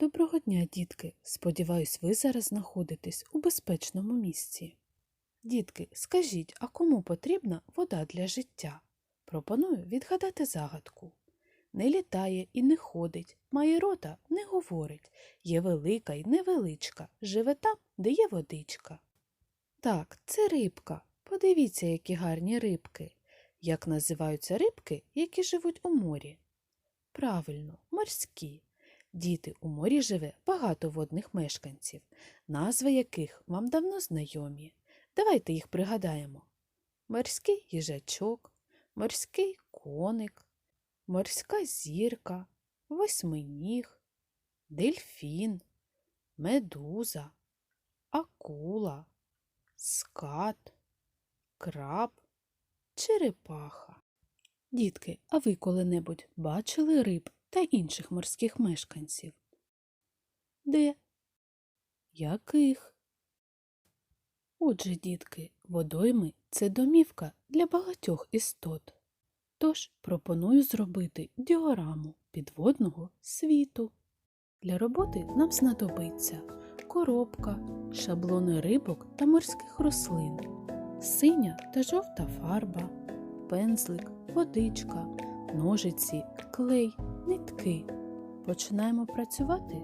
Доброго дня, дітки! Сподіваюсь, ви зараз знаходитесь у безпечному місці. Дітки, скажіть, а кому потрібна вода для життя? Пропоную відгадати загадку. Не літає і не ходить, має рота, не говорить, є велика й невеличка, живе там, де є водичка. Так, це рибка. Подивіться, які гарні рибки. Як називаються рибки, які живуть у морі? Правильно, морські. Діти, у морі живе багато водних мешканців, назви яких вам давно знайомі. Давайте їх пригадаємо. Морський їжачок, морський коник, морська зірка, восьминіг, дельфін, медуза, акула, скат, краб, черепаха. Дітки, а ви коли-небудь бачили риб та інших морських мешканців? Де? Яких? Отже, дітки, водойми це домівка для багатьох істот. Тож пропоную зробити діораму підводного світу. Для роботи нам знадобиться коробка, шаблони рибок та морських рослин, синя та жовта фарба, пензлик, водичка, ножиці, клей, нитки. Починаємо працювати.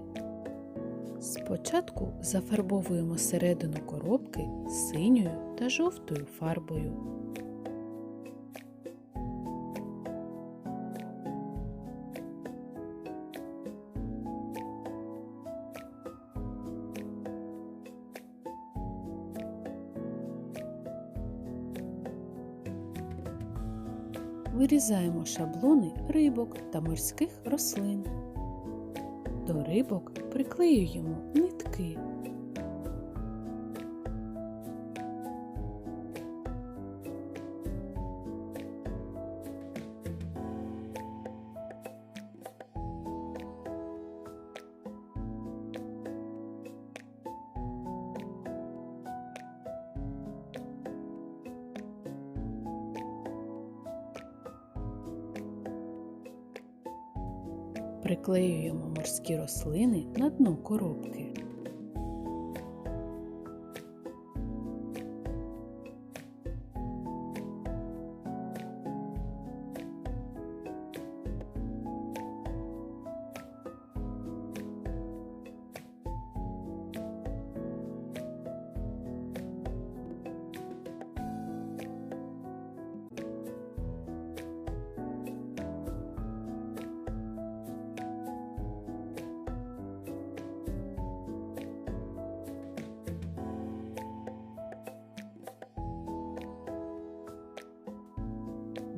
Спочатку зафарбовуємо середину коробки синьою та жовтою фарбою. Вирізаємо шаблони рибок та морських рослин. До рибок приклеюємо нитки. Приклеюємо морські рослини на дно коробки.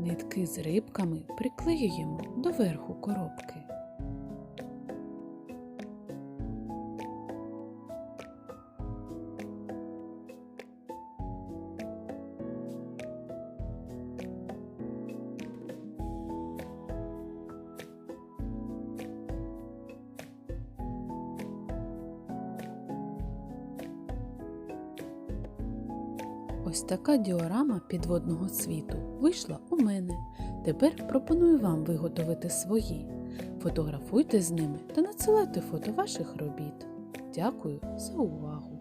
Нитки з рибками приклеюємо до верху коробки. Ось така діорама підводного світу вийшла у мене. Тепер пропоную вам виготовити свої. Фотографуйте з ними та надсилайте фото ваших робіт. Дякую за увагу!